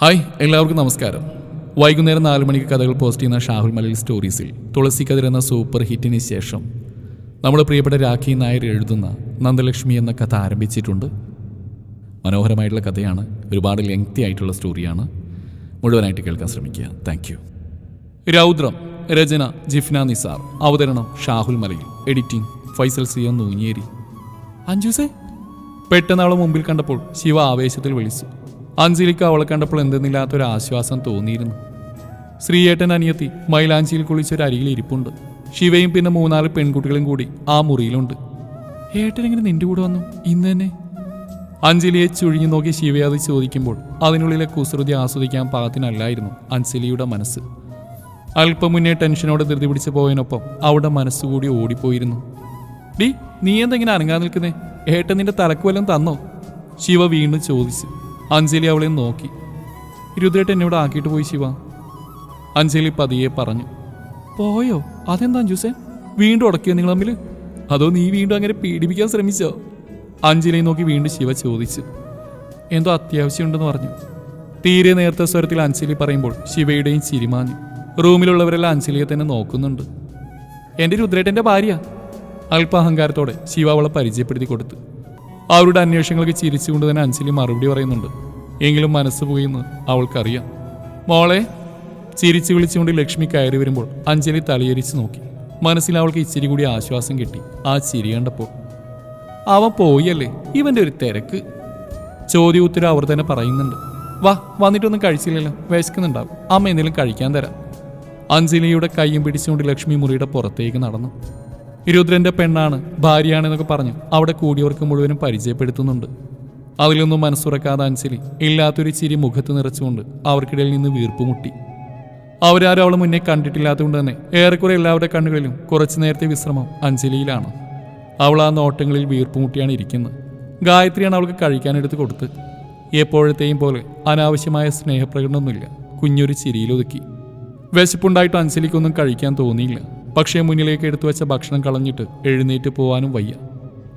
Hi എല്ലാവർക്കും നമസ്കാരം. വൈകുന്നേരം നാല് മണിക്ക് കഥകൾ പോസ്റ്റ് ചെയ്യുന്ന ഷാഹുൽ മലയിൽ സ്റ്റോറീസിൽ തുളസി കതിർ എന്ന സൂപ്പർ ഹിറ്റിന് ശേഷം നമ്മുടെ പ്രിയപ്പെട്ട രാഖി നായർ എഴുതുന്ന നന്ദലക്ഷ്മി എന്ന കഥ ആരംഭിച്ചിട്ടുണ്ട്. മനോഹരമായിട്ടുള്ള കഥയാണ് ഒരുപാട് ലെങ്തി ആയിട്ടുള്ള സ്റ്റോറിയാണ് മുഴുവനായിട്ട് കേൾക്കാൻ ശ്രമിക്കുക. താങ്ക് യു രൗദ്രം രചന ജിഫ്ന നിസാർ. അവതരണം ഷാഹുൽ മലയിൽ. എഡിറ്റിംഗ് ഫൈസൽ സി സിയോ നൂഞ്ഞേരി അഞ്ജുസേ പെട്ടെന്ന് അവളെ മുമ്പിൽ കണ്ടപ്പോൾ ശിവ ആവേശത്തിൽ വിളിച്ചു. അഞ്ജലിക്ക് അവളെ കണ്ടപ്പോൾ എന്തെന്നില്ലാത്തൊരു ആശ്വാസം തോന്നിയിരുന്നു. ശ്രീയേട്ടൻ അനിയത്തി മൈലാഞ്ചിയിൽ കുളിച്ചൊരു അരിയിൽ ഇരിപ്പുണ്ട്. ശിവയും പിന്നെ മൂന്നാൽ പെൺകുട്ടികളും കൂടി ആ മുറിയിലുണ്ട്. ഏട്ടൻ എങ്ങനെ നിന്റെ കൂടെ വന്നു? ഇന്ന് തന്നെ? അഞ്ജലിയെ ചുഴിഞ്ഞു നോക്കി ശിവയെ ചോദിക്കുമ്പോൾ അതിനുള്ളിലെ കുസൃതി ആസ്വദിക്കാൻ പാകത്തിനല്ലായിരുന്നു അഞ്ജലിയുടെ മനസ്സ്. അല്പം മുന്നേ ടെൻഷനോടെ ധൃതി പിടിച്ചു പോയതിനൊപ്പം അവിടെ മനസ്സുകൂടി ഓടിപ്പോയിരുന്നു. ഡി നീ എന്തെങ്ങനെ അനങ്ങാൻ നിൽക്കുന്നേ? ഏട്ടൻ നിന്റെ തലക്കുവല്ലം തന്നോ? ശിവ വീണ്ടും ചോദിച്ചു. അഞ്ജലി അവളെ നോക്കി. രുദ്രേട്ടൻ എന്നോട് ആക്കിയിട്ട് പോയി ശിവ. അഞ്ജലി പതിയെ പറഞ്ഞു പോയോ? അതെന്താ ജൂസേ വീണ്ടും ഉടക്കിയോ നിങ്ങൾ തമ്മിൽ അതോ നീ വീണ്ടും അങ്ങനെ പീഡിപ്പിക്കാൻ ശ്രമിച്ചോ? അഞ്ജലിയെ നോക്കി വീണ്ടും ശിവ ചോദിച്ചു. എന്തോ അത്യാവശ്യമുണ്ടെന്ന് പറഞ്ഞു. തീരെ നേർത്ത സ്വരത്തിൽ അഞ്ജലി പറയുമ്പോൾ ശിവയുടെയും ചിരിമാഞ്ഞു റൂമിലുള്ളവരെല്ലാം അഞ്ജലിയെ തന്നെ നോക്കുന്നുണ്ട്. എന്റെ രുദ്രേട്ടന്റെ ഭാര്യ. അല്പ അഹങ്കാരത്തോടെ ശിവ അവളെ പരിചയപ്പെടുത്തി കൊടുത്തു. അവരുടെ അന്വേഷണങ്ങൾക്ക് ചിരിച്ചുകൊണ്ട് തന്നെ അഞ്ജലി മറുപടി പറയുന്നുണ്ട്. എങ്കിലും മനസ്സ് പോയിന്ന് അവൾക്കറിയാം. മോളെ ചിരിച്ചു വിളിച്ചുകൊണ്ട് ലക്ഷ്മി കയറി വരുമ്പോൾ അഞ്ജലി തലയരിച്ച് നോക്കി. മനസ്സിൽ അവൾക്ക് ഇച്ചിരി കൂടി ആശ്വാസം കിട്ടി. ആ ചിരി കണ്ടപ്പോൾ അവൻ പോയല്ലേ? ഇവന്റെ ഒരു തിരക്ക്. ചോദ്യ ഉത്തരം അവർ തന്നെ പറയുന്നുണ്ട്. വാ വന്നിട്ടൊന്നും കഴിച്ചില്ലല്ലോ. വിശക്കുന്നുണ്ടാവും. അമ്മ എന്തെങ്കിലും കഴിക്കാൻ തരാം. അഞ്ജലിയുടെ കൈയും പിടിച്ചുകൊണ്ട് ലക്ഷ്മി മുറിയുടെ പുറത്തേക്ക് നടന്നു. രുദ്രന്റെ പെണ്ണാണ് ഭാര്യയാണെന്നൊക്കെ പറഞ്ഞു അവിടെ കൂടിയവർക്ക് മുഴുവനും പരിചയപ്പെടുത്തുന്നുണ്ട്. അതിലൊന്നും മനസ്സുറക്കാതെ അഞ്ജലി ഇല്ലാത്തൊരു ചിരി മുഖത്ത് നിറച്ചുകൊണ്ട് അവർക്കിടയിൽ നിന്ന് വീർപ്പ് മുട്ടി. അവരാരും അവളെ മുന്നേ കണ്ടിട്ടില്ലാത്തതുകൊണ്ട് തന്നെ ഏറെക്കുറെ എല്ലാവരുടെ കണ്ണുകളിലും കുറച്ചു നേരത്തെ വിശ്രമം അഞ്ജലിയിലാണ് അവൾ ആ നോട്ടങ്ങളിൽ വീർപ്പുമുട്ടിയാണ് ഇരിക്കുന്നത്. ഗായത്രിയാണ് അവൾക്ക് കഴിക്കാനെടുത്ത് കൊടുത്ത്. എപ്പോഴത്തെയും പോലെ അനാവശ്യമായ സ്നേഹപ്രകടനമൊന്നുമില്ല. കുഞ്ഞൊരു ചിരിയിലൊതുക്കി വിശപ്പുണ്ടായിട്ട് അഞ്ജലിക്കൊന്നും കഴിക്കാൻ തോന്നിയില്ല. പക്ഷേ മുന്നിലേക്ക് എടുത്തു വെച്ച ഭക്ഷണം കളഞ്ഞിട്ട് എഴുന്നേറ്റ് പോവാനും വയ്യ.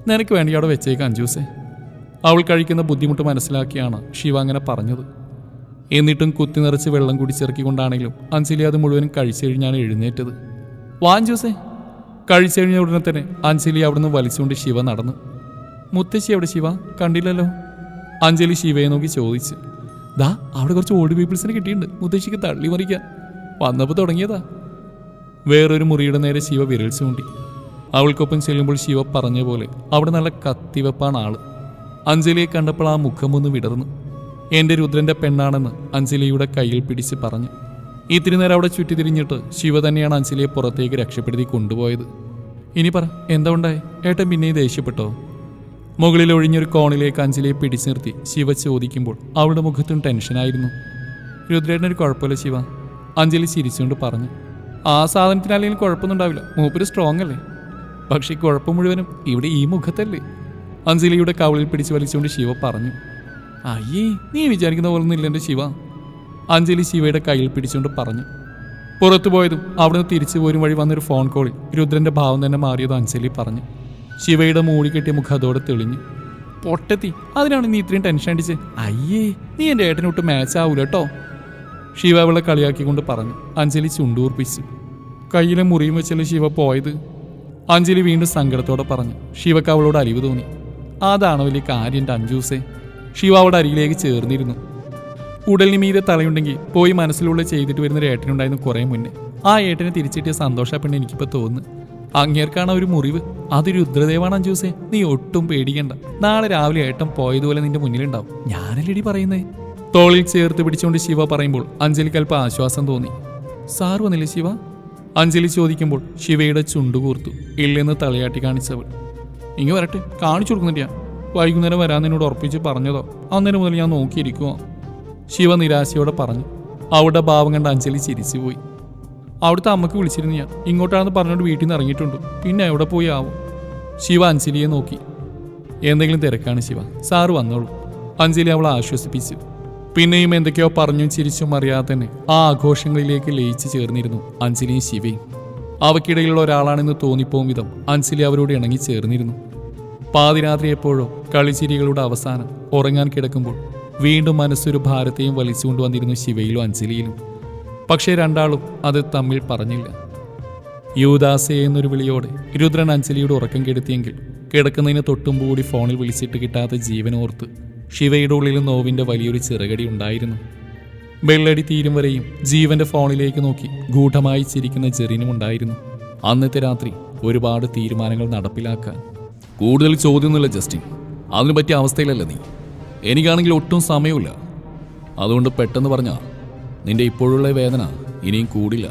നിനക്ക് വേണ്ടി അവിടെ വെച്ചേക്കാം അഞ്ജൂസേ. അവൾ കഴിക്കുന്ന ബുദ്ധിമുട്ട് മനസ്സിലാക്കിയാണ് ശിവ അങ്ങനെ പറഞ്ഞത്. എന്നിട്ടും കുത്തി നിറച്ച് വെള്ളം കുടിച്ചിറക്കിക്കൊണ്ടാണെങ്കിലും അഞ്ജലി അത് മുഴുവനും കഴിച്ചു കഴിഞ്ഞാണ് എഴുന്നേറ്റത്. വാൻ ജ്യൂസേ കഴിച്ചു കഴിഞ്ഞ ഉടനെ തന്നെ അഞ്ജലി അവിടുന്ന് വലിച്ചുകൊണ്ട് ശിവ നടന്നു. മുത്തശ്ശി അവിടെ ശിവ? കണ്ടില്ലല്ലോ. അഞ്ജലി ശിവയെ നോക്കി ചോദിച്ചു. ദാ അവിടെ കുറച്ച് ഓൾഡ് പീപ്പിൾസിനെ കിട്ടിയിട്ടുണ്ട്. മുത്തശ്ശിക്ക് തള്ളി മറിക്കാൻ. വന്നപ്പോൾ തുടങ്ങിയതാ. വേറൊരു മുറിയുടെ നേരെ ശിവ വിരൽ ചൂണ്ടി. അവൾക്കൊപ്പം ചെല്ലുമ്പോൾ ശിവ പറഞ്ഞ പോലെ അവിടെ നല്ല കത്തിവെപ്പാണ് ആൾ. അഞ്ജലിയെ കണ്ടപ്പോൾ ആ മുഖമൊന്ന് വിടർന്നു. എന്റെ രുദ്രന്റെ പെണ്ണാണെന്ന് അഞ്ജലിയുടെ കയ്യിൽ പിടിച്ച് പറഞ്ഞു. ഇത്തിരി നേരം അവിടെ ചുറ്റി തിരിഞ്ഞിട്ട് ശിവ തന്നെയാണ് അഞ്ജലിയെ പുറത്തേക്ക് രക്ഷപ്പെടുത്തി കൊണ്ടുപോയത്. ഇനി പറ എന്താ ഉണ്ടായി? ഏട്ടൻ പിന്നെയും ദേഷ്യപ്പെട്ടോ? മുകളിൽ ഒഴിഞ്ഞൊരു കോണിലേക്ക് അഞ്ജലിയെ പിടിച്ചു നിർത്തി ശിവ ചോദിക്കുമ്പോൾ അവളുടെ മുഖത്തും ടെൻഷനായിരുന്നു രുദ്രേട്ടനൊരു കുഴപ്പമില്ല ശിവ അഞ്ജലി ചിരിച്ചുകൊണ്ട് പറഞ്ഞു. ആ സാധനത്തിനല്ലെങ്കിൽ കുഴപ്പമൊന്നും ഉണ്ടാവില്ല. മൂപ്പര് സ്ട്രോങ് അല്ലേ? പക്ഷേ കുഴപ്പം മുഴുവനും ഇവിടെ ഈ മുഖത്തല്ലേ. അഞ്ജലിയുടെ കവളിൽ പിടിച്ച് വലിച്ചുകൊണ്ട് ശിവ പറഞ്ഞു അയ്യേ നീ വിചാരിക്കുന്ന പോലെ ഒന്നില്ല എന്റെ ശിവ. അഞ്ജലി ശിവയുടെ കയ്യിൽ പിടിച്ചുകൊണ്ട് പറഞ്ഞു പുറത്തു പോയതും അവിടുന്ന് തിരിച്ചു പോരും വഴി വന്നൊരു ഫോൺ കോളിൽ രുദ്രന്റെ ഭാവം തന്നെ മാറിയത് അഞ്ജലി പറഞ്ഞു. ശിവയുടെ മൂടി കെട്ടിയ മുഖം അതോടെ തെളിഞ്ഞു. പൊട്ടത്തി അതിനാണ് നീ ഇത്രയും ടെൻഷൻ അടിച്ച്? അയ്യേ നീ എന്റെ ഏട്ടനൊട്ട് മാച്ച് ആവൂല കേട്ടോ ശിവ അവളെ കളിയാക്കിക്കൊണ്ട് പറഞ്ഞു. അഞ്ജലി ചുണ്ടൂർപ്പിച്ചു. കയ്യിലെ മുറിയും വെച്ചല്ലേ ശിവ പോയത്? അഞ്ജലി വീണ്ടും സങ്കടത്തോടെ പറഞ്ഞു. ശിവക്ക് അവളോട് അലിവ് തോന്നി. അതാണ് വലിയ കാര്യം അഞ്ജൂസേ ശിവ അവിടെ അരികിലേക്ക് ചേർന്നിരുന്നു. ഉടലിന് മീതെ തലയുണ്ടെങ്കിൽ പോയി മനസ്സിലുള്ള ചെയ്തിട്ട് വരുന്ന ഒരു ഏട്ടനുണ്ടായിരുന്നു കുറേ മുന്നേ. ആ ഏട്ടനെ തിരിച്ചിട്ടിയ സന്തോഷപ്പെട്ട് എനിക്കിപ്പോൾ തോന്നുന്നു. അങ്ങേർക്കാണ് ഒരു മുറിവ്. അതൊരു രുദ്രദേവാണ് അഞ്ജൂസേ നീ ഒട്ടും പേടിക്കണ്ട. നാളെ രാവിലെ ഏട്ടൻ പോയതുപോലെ നിന്റെ മുന്നിലുണ്ടാവും. ഞാനല്ലേടി പറയുന്നേ? തോളിൽ ചേർത്ത് പിടിച്ചുകൊണ്ട് ശിവ പറയുമ്പോൾ അഞ്ജലിക്ക് അല്പം ആശ്വാസം തോന്നി. സാർ വന്നില്ലേ ശിവ? അഞ്ജലി ചോദിക്കുമ്പോൾ ശിവയുടെ ചുണ്ടുകൂർത്തു ഇല്ലെന്ന് തലയാട്ടി കാണിച്ചവൾ. ഇങ്ങ് വരട്ടെ കാണിച്ചു കൊടുക്കുന്നില്ല. വൈകുന്നേരം വരാൻ നിന്നോട് ഉറപ്പിച്ച് പറഞ്ഞതോ? അന്നേരം മുതൽ ഞാൻ നോക്കിയിരിക്കുമോ ശിവ നിരാശയോടെ പറഞ്ഞു. അവിടെ ഭാവം കണ്ട അഞ്ജലി ചിരിച്ചുപോയി. അവിടുത്തെ അമ്മയ്ക്ക് വിളിച്ചിരുന്നു ഞാൻ. ഇങ്ങോട്ടാണെന്ന് പറഞ്ഞുകൊണ്ട് വീട്ടിൽ നിന്ന് ഇറങ്ങിയിട്ടുണ്ട്. പിന്നെ എവിടെ പോയി ആവും? ശിവ അഞ്ജലിയെ നോക്കി. എന്തെങ്കിലും തിരക്കാണ് ശിവ. സാറ് വന്നോളൂ. അഞ്ജലി അവളെ ആശ്വസിപ്പിച്ചു. പിന്നെയും എന്തൊക്കെയോ പറഞ്ഞും ചിരിച്ചും അറിയാതെ തന്നെ ആ ആഘോഷങ്ങളിലേക്ക് ലയിച്ചു ചേർന്നിരുന്നു അഞ്ജലിയും ശിവയും. അവക്കിടയിലുള്ള ഒരാളാണെന്ന് തോന്നിപ്പോവും വിധം അഞ്ജലി അവരോട് ഇണങ്ങി ചേർന്നിരുന്നു. പാതിരാത്രി എപ്പോഴോ കളിച്ചിരികളുടെ അവസാനം ഉറങ്ങാൻ കിടക്കുമ്പോൾ വീണ്ടും മനസ്സൊരു ഭാരത്തെയും വലിച്ചുകൊണ്ട് വന്നിരുന്നു ശിവയിലും അഞ്ജലിയിലും. പക്ഷേ രണ്ടാളും അത് തമ്മിൽ പറഞ്ഞില്ല. യൂദാസെ എന്നൊരു വിളിയോടെ രുദ്രൻ അഞ്ജലിയുടെ ഉറക്കം കെടുത്തിയെങ്കിൽ കിടക്കുന്നതിന് തൊട്ടുമ്പ് കൂടി ഫോണിൽ വിളിച്ചിട്ട് കിട്ടാത്ത ജീവനോർത്ത് ശിവയുടെ ഉള്ളിൽ നോവിന്റെ വലിയൊരു ചിറകടി ഉണ്ടായിരുന്നു. വെള്ളടി തീരും വരെയും ജീവന്റെ ഫോണിലേക്ക് നോക്കി ഗൂഢമായി ചിരിക്കുന്ന ജെറിനും ഉണ്ടായിരുന്നു. അന്നത്തെ രാത്രി ഒരുപാട് തീരുമാനങ്ങൾ നടപ്പിലാക്കാൻ കൂടുതൽ ചോദ്യമൊന്നുമില്ല ജസ്റ്റിൻ. അതിന് പറ്റിയ അവസ്ഥയിലല്ല നീ? എനിക്കാണെങ്കിൽ ഒട്ടും സമയമില്ല. അതുകൊണ്ട് പെട്ടെന്ന് പറഞ്ഞാ നിന്റെ ഇപ്പോഴുള്ള വേദന ഇനിയും കൂടില്ല.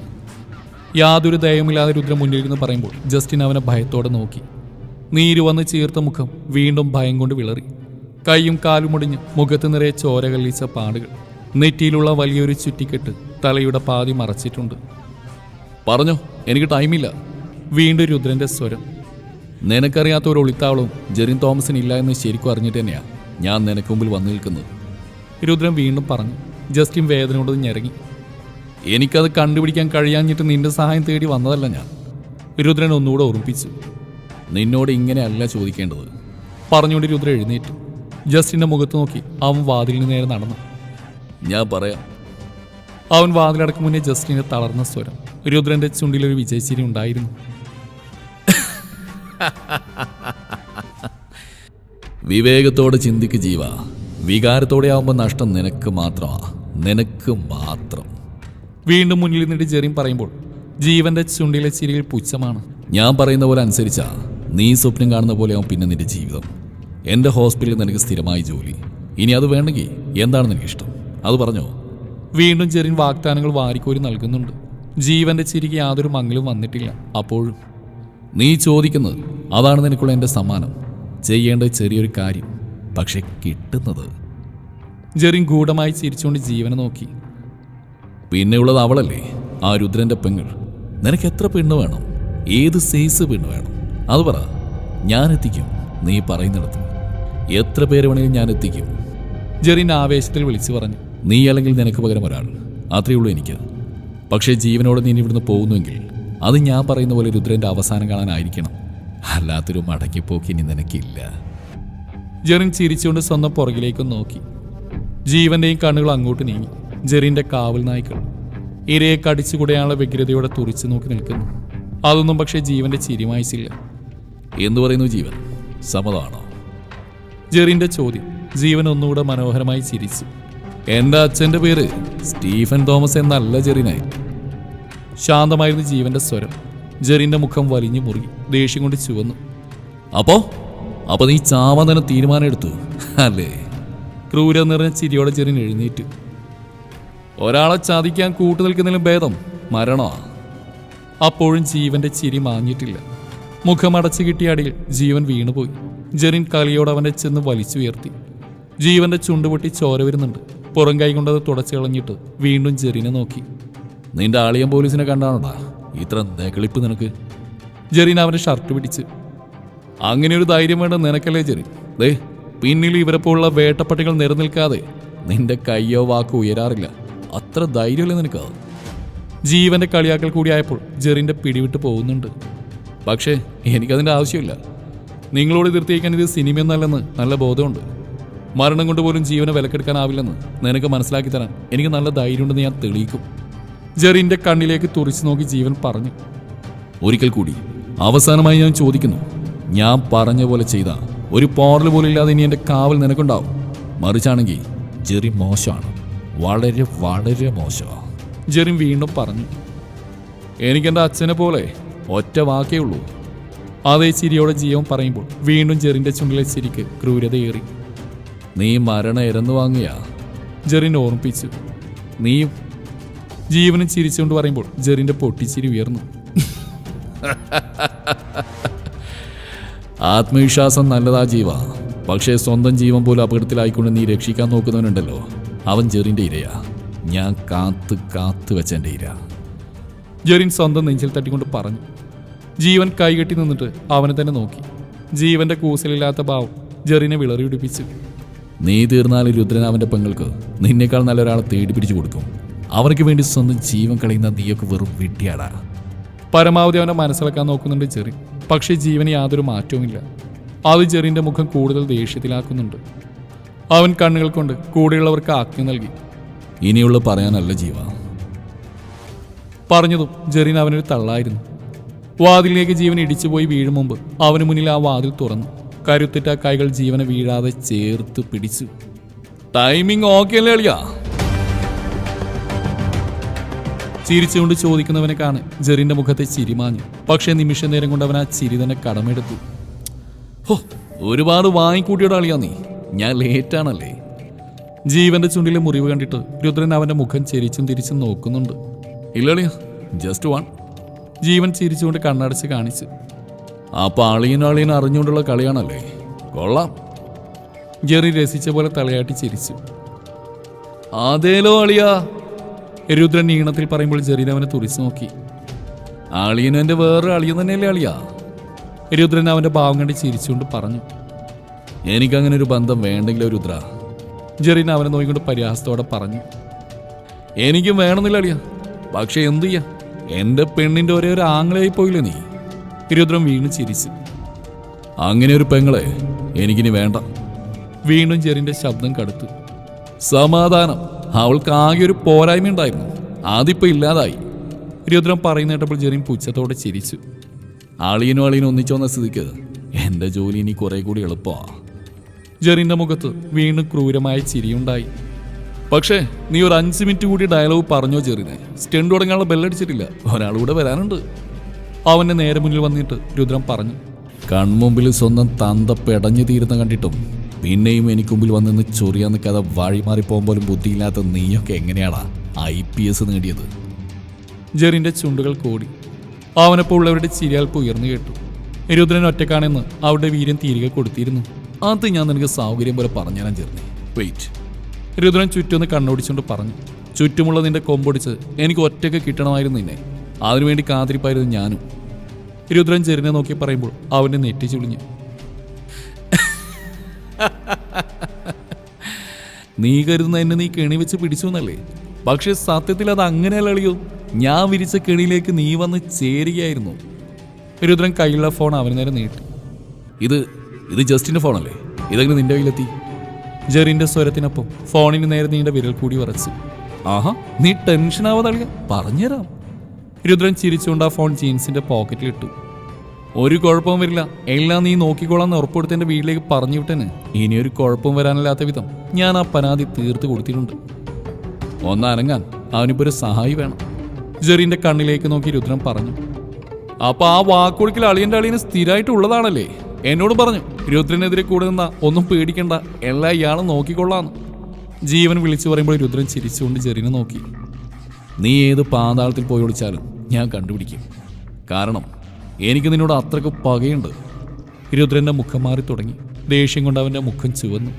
യാതൊരു ദയവുമില്ലാതെ രുദ്രം മുന്നിലിരുന്ന് പറയുമ്പോൾ ജസ്റ്റിൻ അവനെ ഭയത്തോടെ നോക്കി. നീര് വന്ന് ചീർത്ത മുഖം വീണ്ടും ഭയം കൊണ്ട് വിളറി. കൈയും കാലും മുടിഞ്ഞ് മുഖത്ത് നിറയെ ചോര കല്ലിച്ച പാടുകൾ. നെറ്റിയിലുള്ള വലിയൊരു ചുറ്റിക്കെട്ട് തലയുടെ പാതി മറച്ചിട്ടുണ്ട്. പറഞ്ഞോ എനിക്ക് ടൈമില്ല വീണ്ടും രുദ്രന്റെ സ്വരം. നിനക്കറിയാത്ത ഒരു ഒളിത്താവളവും ജെറിൻ തോമസിന് ഇല്ല എന്ന് ശരിക്കും അറിഞ്ഞിട്ട് തന്നെയാണ് ഞാൻ നിനക്ക് മുമ്പിൽ വന്നു നിൽക്കുന്നത്. രുദ്രൻ വീണ്ടും പറഞ്ഞു. ജസ്റ്റിൻ വേദന കൊണ്ട് ഞെരങ്ങി. എനിക്കത് കണ്ടുപിടിക്കാൻ കഴിയാഞ്ഞിട്ട് നിന്റെ സഹായം തേടി വന്നതല്ല ഞാൻ. രുദ്രൻ ഒന്നുകൂടെ ഓർമ്മിപ്പിച്ചു. നിന്നോട് ഇങ്ങനെയല്ല ചോദിക്കേണ്ടത്. പറഞ്ഞുകൊണ്ട് രുദ്രൻ എഴുന്നേറ്റു. ജസ്റ്റിന്റെ മുഖത്ത് നോക്കി അവൻ വാതിലിന് നേരെ നടന്നു. ഞാൻ പറയാം. അവൻ വാതിലടക്കും മുന്നേ ജസ്റ്റിനെ തളർന്ന സ്വരം. രുദ്രന്റെ ചുണ്ടിലൊരു വിജയച്ചിരി ഉണ്ടായിരുന്നു. വിവേകത്തോടെ ചിന്തിക്ക് ജീവ. വികാരത്തോടെ ആവുമ്പോൾ നഷ്ടം നിനക്ക് മാത്രമാ നിനക്ക് മാത്രം. വീണ്ടും മുന്നിൽ നിന്നിട്ട് ജെറിൻ പറയുമ്പോൾ ജീവന്റെ ചുണ്ടിലെ ചിരിയിൽ പുച്ഛമാണ്. ഞാൻ പറയുന്ന പോലെ അനുസരിച്ചാ. നീ സ്വപ്നം കാണുന്ന പോലെ ആവും പിന്നെ നിന്റെ ജീവിതം. എന്റെ ഹോസ്പിറ്റലിൽ നിനക്ക് സ്ഥിരമായി ജോലി. ഇനി അത് വേണമെങ്കിൽ എന്താണ് നിനക്ക് ഇഷ്ടം അത് പറഞ്ഞോ? വീണ്ടും ചെറിയ വാഗ്ദാനങ്ങൾ വാരിക്കോരി നൽകുന്നുണ്ട്. ജീവന്റെ ചിരിക്ക് യാതൊരു മങ്ങലും വന്നിട്ടില്ല. അപ്പോഴും നീ ചോദിക്കുന്നത് അതാണ് നിനക്കുള്ള എന്റെ സമ്മാനം. ചെയ്യേണ്ട ചെറിയൊരു കാര്യം പക്ഷെ കിട്ടുന്നത്. ജെറിൻ ഗൂഢമായി ചിരിച്ചുകൊണ്ട് ജീവനെ നോക്കി. പിന്നെയുള്ളത് അവളല്ലേ? ആ രുദ്രന്റെ പെങ്ങൾ. നിനക്ക് എത്ര പെണ്ണ് വേണം? ഏത് സൈസ് പെണ്ണ് വേണം? അത് പറ. ഞാൻ എത്തിക്കും. നീ പറയുന്നിടത്ത്. എത്ര പേര് വേണമെങ്കിലും ഞാൻ എത്തിക്കും. ജെറിൻ ആവേശത്തിൽ വിളിച്ചു പറഞ്ഞു. നീ അല്ലെങ്കിൽ നിനക്ക് പകരം ഒരാൾ. അത്രയേ ഉള്ളൂ എനിക്ക്. പക്ഷേ ജീവനോടെ നീ ഇവിടുന്ന് പോകുന്നുവെങ്കിൽ അത് ഞാൻ പറയുന്ന പോലെ രുദ്രന്റെ അവസാനം കാണാനായിരിക്കണം. അല്ലാത്തൊരു മടക്കിപ്പോക്ക് ഇനി നിനക്കില്ല. ജെറിൻ ചിരിച്ചുകൊണ്ട് സ്വന്തം പുറകിലേക്ക് നോക്കി. ജീവന്റെയും കണ്ണുകൾ അങ്ങോട്ട് നീങ്ങി. ജെറിന്റെ കാവൽ നായ്ക്കൾ ഇരയെ കടിച്ചുകൂടെയാനുള്ള വ്യഗ്രതയോടെ തുറിച്ചു നോക്കി നിൽക്കുന്നു. അതൊന്നും പക്ഷേ ജീവന്റെ ചിരി മായിച്ചില്ല എന്തു പറയുന്നു ജീവൻ? സമതാണോ ജെറിന്റെ ചോദ്യം ജീവൻ ഒന്നുകൂടെ മനോഹരമായി ചിരിച്ചു. എന്റെ അച്ഛന്റെ പേര് സ്റ്റീഫൻ തോമസ് എന്നല്ല ജെറിനായി ശാന്തമായിരുന്നു ജീവന്റെ സ്വരം. ജെറിന്റെ മുഖം വലിഞ്ഞു മുറുകി. ദേഷ്യം കൊണ്ട് ചുവന്നു. അപ്പോ? അപ്പൊ നീ ചാവാൻ തന്നെ തീരുമാനം എടുത്തു? അല്ലേ ക്രൂര നിറഞ്ഞ ചിരിയോടെ ജെറിൻ എഴുന്നേറ്റ്. ഒരാളെ ചതിക്കാൻ കൂട്ടു നിൽക്കുന്നതിലും ഭേദം. മരണോ? അപ്പോഴും ജീവന്റെ ചിരി മാഞ്ഞിട്ടില്ല. മുഖമടച്ചു കിട്ടിയ അടിയിൽ ജീവൻ വീണുപോയി. ജെറിൻ കലിയോട് അവനെ ചെന്ന് വലിച്ചുയർത്തി. ജീവന്റെ ചുണ്ടുപൊട്ടി ചോര വരുന്നുണ്ട്. പുറം കൈ കൊണ്ടത് തുടച്ചു കളഞ്ഞിട്ട് വീണ്ടും ജെറിനെ നോക്കി. നിന്റെ ആളിയൻ പോലീസിനെ കണ്ടാണോടാ? ഇത്ര നെകളിപ്പ് നിനക്ക്. ജെറിൻ അവന്റെ ഷർട്ട് പിടിച്ച്. അങ്ങനെ ഒരു ധൈര്യം വേണ്ട നിനക്കല്ലേ ജെറിൻ ദേ പിന്നിൽ ഇവരെ പോലുള്ള വേട്ടപ്പട്ടികൾ നിലനിൽക്കാതെ നിന്റെ കയ്യോ വാക്കോ ഉയരാറില്ല. അത്ര ധൈര്യമല്ലേ നിനക്ക് ജീവന്റെ കളിയാക്കൽ കൂടിയായപ്പോൾ ജെറിന്റെ പിടിവിട്ട് പോകുന്നുണ്ട്. പക്ഷേ എനിക്കതിന്റെ ആവശ്യമില്ല. നിങ്ങളോട് തീർത്തിയേക്കാൻ ഇത് സിനിമയൊന്നല്ലെന്ന് നല്ല ബോധമുണ്ട്. മരണം കൊണ്ട് പോലും ജീവനെ വിലക്കെടുക്കാനാവില്ലെന്ന് നിനക്ക് മനസ്സിലാക്കി തരാൻ എനിക്ക് നല്ല ധൈര്യമുണ്ടെന്ന് ഞാൻ തെളിയിക്കും. ജെറിന്റെ കണ്ണിലേക്ക് തുറിച്ചു നോക്കി ജീവൻ പറഞ്ഞു. ഒരിക്കൽ കൂടി അവസാനമായി ഞാൻ ചോദിക്കുന്നു ഞാൻ പറഞ്ഞ പോലെ ചെയ്ത ഒരു പോറൽ പോലും ഇല്ലാതെ ഇനി എന്റെ കാവൽ നിനക്കുണ്ടാവും. മറിച്ചാണെങ്കിൽ ജെറി മോശമാണ്. വളരെ വളരെ മോശമാണ് ജെറിൻ വീണ്ടും പറഞ്ഞു എനിക്കെന്റെ അച്ഛനെ പോലെ ഒറ്റ വാക്കേ ഉള്ളൂ. അതേ ചിരിയോടെ ജീവൻ പറയുമ്പോൾ വീണ്ടും ജെറിന്റെ ചുണ്ടിലെ ചിരിക്ക് ക്രൂരതയേറി നീ മരണ ഇരന്നു വാങ്ങിയ ജെറിൻ ഓർമ്മിപ്പിച്ചു. നീ ജീവനും ചിരിച്ചുകൊണ്ട് പറയുമ്പോൾ ജെറിന്റെ പൊട്ടിച്ചിരി ഉയർന്നു. ആത്മവിശ്വാസം നല്ലതാ ജീവ. പക്ഷേ സ്വന്തം ജീവൻ പോലും അപകടത്തിലായിക്കൊണ്ട് നീ രക്ഷിക്കാൻ നോക്കുന്നവനുണ്ടല്ലോ. അവൻ ജെറിന്റെ ഇരയാ. ഞാൻ കാത്ത് കാത്ത് വെച്ചെന്റെ ഇര. ജെറിൻ സ്വന്തം നെഞ്ചിൽ തട്ടിക്കൊണ്ട് പറഞ്ഞു. ജീവൻ കൈകെട്ടി നിന്നിട്ട് അവനെ തന്നെ നോക്കി. ജീവന്റെ കൂസലില്ലാത്ത ഭാവം ജെറിനെ വിളറിയുടിപ്പിച്ചു. നീ തീർന്നാൽ രുദ്രൻ അവന്റെ പെങ്ങൾക്ക് നിന്നേക്കാൾ നല്ല ഒരാളെ തേടി പിടിച്ചു കൊടുക്കും. അവർക്ക് വേണ്ടി സ്വന്തം ജീവൻ കളയുന്ന നീയൊക്കെ വെറും വിട്ടിയാടാ പരമാവധി അവനെ മനസ്സിലാക്കാൻ നോക്കുന്നുണ്ട് ചെറി പക്ഷേ ജീവന് യാതൊരു മാറ്റവുമില്ല. അത് ചെറിന്റെ മുഖം കൂടുതൽ ദേഷ്യത്തിലാക്കുന്നുണ്ട്. അവൻ കണ്ണുകൾ കൊണ്ട് കൂടെയുള്ളവർക്ക് ആജ്ഞ നൽകി. ഇനിയുള്ള പറയാനല്ല ജീവ. പറഞ്ഞതും ജെറിൻ അവനൊരു തള്ളായിരുന്നു. വാതിലിലേക്ക് ജീവൻ ഇടിച്ചുപോയി വീഴും മുമ്പ് അവന് മുന്നിൽ ആ വാതിൽ തുറന്നു. കരുത്തിട്ട കൈകൾ ജീവനെ വീഴാതെ ചേർത്ത് പിടിച്ചു. ടൈമിംഗ് ഓക്കെ അല്ലേ അളിയാ? ചിരിച്ചുകൊണ്ട് ചോദിക്കുന്നവനെ കാണെ. ജെറിന്റെ മുഖത്തെ ചിരിമാഞ്ഞു. പക്ഷേ നിമിഷ നേരം കൊണ്ട് അവൻ ആ ചിരി തന്നെ കടമെടുത്തു. ഹോ ഒരുപാട് വാങ്ങിക്കൂട്ടിയുടെ ആളിയാ നീ. ഞാൻ ലേറ്റാണല്ലേ. ജീവന്റെ ചുണ്ടിലെ മുറിവ് കണ്ടിട്ട് രുദ്രൻ അവന്റെ മുഖം ചെരിച്ചും തിരിച്ചും നോക്കുന്നുണ്ട്. ഇല്ലളിയ ജസ്റ്റ് വൺ ജീവൻ ചിരിച്ചുകൊണ്ട് കണ്ണടച്ച് കാണിച്ചു. അപ്പൊ അളിയൻ അറിഞ്ഞുകൊണ്ടുള്ള കളിയാണല്ലേ. കൊള്ളാം. ജെറി രസിച്ച പോലെ തലയാട്ടി ചിരിച്ചു. അതേലോ അളിയാ. രുദ്രൻ ഈണത്തിൽ പറയുമ്പോൾ ജെറീൻ അവനെ തുറിച്ചു നോക്കി. അളിയനും എന്റെ വേറൊരു അളിയൻ തന്നെയല്ലേ അളിയാ? രുദ്രൻ അവന്റെ ഭാവം കണ്ട് ചിരിച്ചുകൊണ്ട് പറഞ്ഞു. എനിക്കങ്ങനെ ഒരു ബന്ധം വേണ്ടെങ്കിലോ രുദ്ര? ജെറീൻ അവനെ നോക്കിക്കൊണ്ട് പരിഹാസത്തോടെ പറഞ്ഞു. എനിക്കും വേണമെന്നില്ല അളിയ. പക്ഷെ എന്തു ചെയ്യാ? എന്റെ പെണ്ണിന്റെ ഒരേ ഒരു ആംഗ്ലയായി പോയില്ലേ നീ? രുദ്രൻ വീണ്ടും ചിരിച്ചു. അങ്ങനെ ഒരു പെങ്ങളെ എനിക്കിനി വേണ്ട. വീണ്ടും ജെറിന്റെ ശബ്ദം കടുത്തു. സമാധാനം. അവൾക്ക് ആകെ ഒരു പോരായ്മ ഉണ്ടായിരുന്നു. ആദ്യപ്പോ ഇല്ലാതായി. രുദ്രൻ പറയുന്ന കേട്ടപ്പോൾ ജെറിൻ പുച്ഛത്തോടെ ചിരിച്ചു. ആളിയനും അളിയനും ഒന്നിച്ചു വന്ന സ്ഥിതിക്ക് എന്റെ ജോലി ഇനി കുറെ കൂടി എളുപ്പമാ ജെറിന്റെ മുഖത്ത് വീണ്ടും ക്രൂരമായ ചിരിയുണ്ടായി. പക്ഷേ നീ ഒരു അഞ്ച് മിനിറ്റ് കൂടി ഡയലോഗ് പറഞ്ഞോ ജെറിനെ. സ്റ്റെൻഡ് തുടങ്ങാനുള്ള ബെല്ലടിച്ചിട്ടില്ല ഒരാൾ കൂടെ വരാനുണ്ട്. അവന്റെ നേരെ മുന്നിൽ വന്നിട്ട് രുദ്രം പറഞ്ഞു. കൺമുമ്പിൽ സ്വന്തം തന്ത പെടഞ്ഞു തീരുന്ന കണ്ടിട്ടും പിന്നെയും എനിക്ക് മുമ്പിൽ വന്നിന്ന് ചൊറിയാൻ നിൽക്കാതെ വഴിമാറി പോലും ബുദ്ധിയില്ലാത്ത നീയൊക്കെ എങ്ങനെയാടാ ഐ പി എസ് നേടിയത്? ജെറിന്റെ ചുണ്ടുകൾ കോടി. അവനപ്പോൾ ഉള്ളവരുടെ ചിരിയാൽപ്പ് ഉയർന്നു കേട്ടു. രുദ്രൻ ഒറ്റക്കാണെന്ന് അവരുടെ വീര്യം തിരികെ കൊടുത്തിരുന്നു. അത് ഞാൻ നിനക്ക് സൗകര്യം പോലെ പറഞ്ഞു പറഞ്ഞുതരാൻ ചേർന്നേ വെയിറ്റ് രുദ്രൻ ചുറ്റൊന്ന് കണ്ണോടിച്ചുകൊണ്ട് പറഞ്ഞു. ചുറ്റുമുള്ള നിന്റെ കൊമ്പൊടിച്ച് എനിക്ക് ഒറ്റയ്ക്ക് കിട്ടണമായിരുന്നു നിന്നെ. അതിനുവേണ്ടി കാത്തിരിപ്പായിരുന്നു ഞാനും. രുദ്രൻ ചെറിനെ നോക്കി പറയുമ്പോൾ അവന്റെ നെറ്റി ചുളിഞ്ഞു. നീ കരുതുന്ന എന്നെ നീ കെണി വെച്ച് പിടിച്ചു എന്നല്ലേ? പക്ഷെ സത്യത്തിൽ അത് അങ്ങനെയല്ല അളിയോ. ഞാൻ വിരിച്ച കെണിയിലേക്ക് നീ വന്ന് ചേരുകയായിരുന്നു. രുദ്രൻ കയ്യിലുള്ള ഫോൺ അവന് നേരെ നീട്ടി. ഇത് ഇത് ജസ്റ്റിന്റെ ഫോണല്ലേ? ഇതെങ്ങനെ നിന്റെ കയ്യിലെത്തി? ജെറിന്റെ സ്വരത്തിനൊപ്പം ഫോണിന് നേരെ നീണ്ട വിരൽ കൂടി വരച്ചു ആഹാ നീ ടെൻഷൻ ആവാതളിയ പറഞ്ഞുതരാം. രുദ്രൻ ചിരിച്ചുകൊണ്ട് ആ ഫോൺ ജീൻസിന്റെ പോക്കറ്റിലിട്ടു ഒരു കുഴപ്പവും വരില്ല. എല്ലാം നീ നോക്കിക്കോളാന്ന് ഉറപ്പെടുത്തി എന്റെ വീട്ടിലേക്ക് പറഞ്ഞു വിട്ടന്. ഇനി ഒരു കുഴപ്പവും വരാനില്ലാത്ത വിധം ഞാൻ ആ പരാതി തീർത്ത് കൊടുത്തിട്ടുണ്ട്. ഒന്ന് അനങ്ങാൻ അവനിപ്പോ ഒരു സഹായി വേണം. ജെറിന്റെ കണ്ണിലേക്ക് നോക്കി രുദ്രൻ പറഞ്ഞു. അപ്പൊ ആ വാക്കൊഴുക്കിൽ അളിയന്റെ അളിയന് സ്ഥിരമായിട്ട് ഉള്ളതാണല്ലേ? എന്നോട് പറഞ്ഞു രുദ്രനെതിരെ കൂടെ നിന്ന ഒന്നും പേടിക്കണ്ട എല്ലാം ഇയാളും നോക്കിക്കൊള്ളാന്ന്. ജീവൻ വിളിച്ചു പറയുമ്പോൾ രുദ്രൻ ചിരിച്ചുകൊണ്ട് ജെറിനെ നോക്കി. നീ ഏത് പാതാളത്തിൽ പോയി ഒളിച്ചാലും ഞാൻ കണ്ടുപിടിക്കും. കാരണം എനിക്ക് നിന്നോട് അത്രയ്ക്ക് പകയുണ്ട്. രുദ്രന്റെ മുഖം മാറി തുടങ്ങി. ദേഷ്യം കൊണ്ട് അവന്റെ മുഖം ചുവന്നു.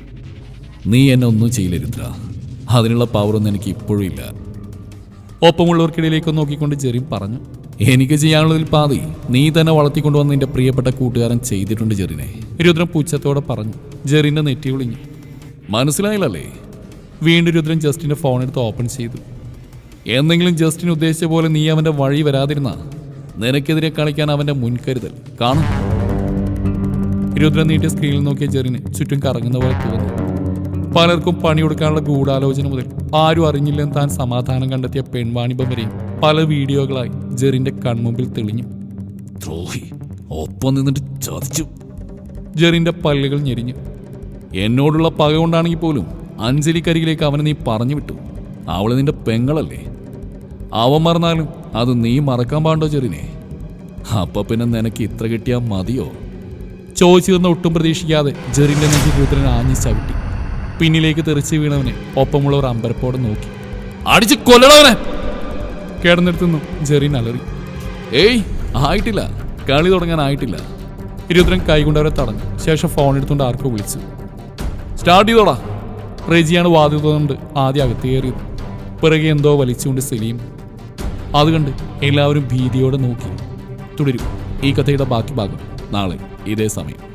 നീ എന്നെ ഒന്നും ചെയ്യില്ല രുദ്ര. അതിനുള്ള പവറൊന്നും എനിക്ക് ഇപ്പോഴും ഇല്ല. ഒപ്പമുള്ളവർക്കിടയിലേക്ക് നോക്കിക്കൊണ്ട് ജെറിൻ പറഞ്ഞു എനിക്ക് ചെയ്യാനുള്ളതിൽ പാതി. നീ തന്നെ വളർത്തിക്കൊണ്ടുവന്ന് നിന്റെ പ്രിയപ്പെട്ട കൂട്ടുകാരൻ ചെയ്തിട്ടുണ്ട് ജെറിനെ. രുദ്രൻ പുച്ഛത്തോടെ പറഞ്ഞു. ജെറിന്റെ നെറ്റി ഒളിഞ്ഞു മനസ്സിലായില്ലല്ലേ? വീണ്ടും രുദ്രൻ ജസ്റ്റിന്റെ ഫോൺ എടുത്ത് ഓപ്പൺ ചെയ്തു. എന്തെങ്കിലും ജസ്റ്റിന് ഉദ്ദേശിച്ച പോലെ നീ അവന്റെ വഴി വരാതിരുന്ന. നിനക്കെതിരെ കളിക്കാൻ അവന്റെ മുൻകരുതൽ. കാണും. രുദ്രൻ നീട്ടിയ സ്ക്രീനിൽ നോക്കിയ ജെറിന് ചുറ്റും കറങ്ങുന്ന പോലെ തോന്നി പലർക്കും പണി കൊടുക്കാനുള്ള ഗൂഢാലോചന മുതൽ ആരും അറിഞ്ഞില്ലെന്ന് താൻ സമാധാനം കണ്ടെത്തിയ പെൺവാണിഭം വരെയും പല വീഡിയോകളായി ജെറിന്റെ കൺമുമ്പിൽ തെളിഞ്ഞു. ദ്രോഹി ഒപ്പം നിന്നിട്ട് ചതിച്ചു. ജെറിന്റെ പല്ലുകൾ ഞെരിഞ്ഞു. എന്നോടുള്ള പക കൊണ്ടാണെങ്കിൽ പോലും അഞ്ജലിക്കരികിലേക്ക് അവനെ നീ പറഞ്ഞു വിട്ടു. അവൾ നിന്റെ പെങ്ങളല്ലേ? അവൻ മറന്നാലും അത് നീ മറക്കാൻ പാണ്ടോ ചെറിനെ അപ്പൊ പിന്നെ നിനക്ക് ഇത്ര കിട്ടിയാൽ മതിയോ? ചോദിച്ചു തന്ന ഒട്ടും പ്രതീക്ഷിക്കാതെ ജെറിന്റെ നെഞ്ചി കൂത്തരൻ ആഞ്ഞു ചവിട്ടി. പിന്നിലേക്ക് തെറിച്ച് വീണവനെ ഒപ്പമുള്ളവർ അമ്പരപ്പോടെ നോക്കി. അടിച്ച് കൊല്ലണവനെ കിടന്നിടത്തുനിന്നും ജെറിൻ അലറി ഏയ് ആയിട്ടില്ല. കളി തുടങ്ങാനായിട്ടില്ല രുദ്രൻ കൈകൊണ്ട് അവരെ തടഞ്ഞു. ശേഷം ഫോൺ എടുത്തുകൊണ്ട് ആർക്കോ വിളിച്ചു. സ്റ്റാർട്ട് ചെയ്തോടാ. റെജിയാണ് വാതിൽ തുറന്നുകൊണ്ട് ആദ്യം അകത്ത് കയറിയത് പിറകെ എന്തോ വലിച്ചുകൊണ്ട് സലീം അത് എല്ലാവരും ഭീതിയോടെ നോക്കി. തുടരും. ഈ കഥയുടെ ബാക്കി ഭാഗം നാളെ ഇതേ സമയം.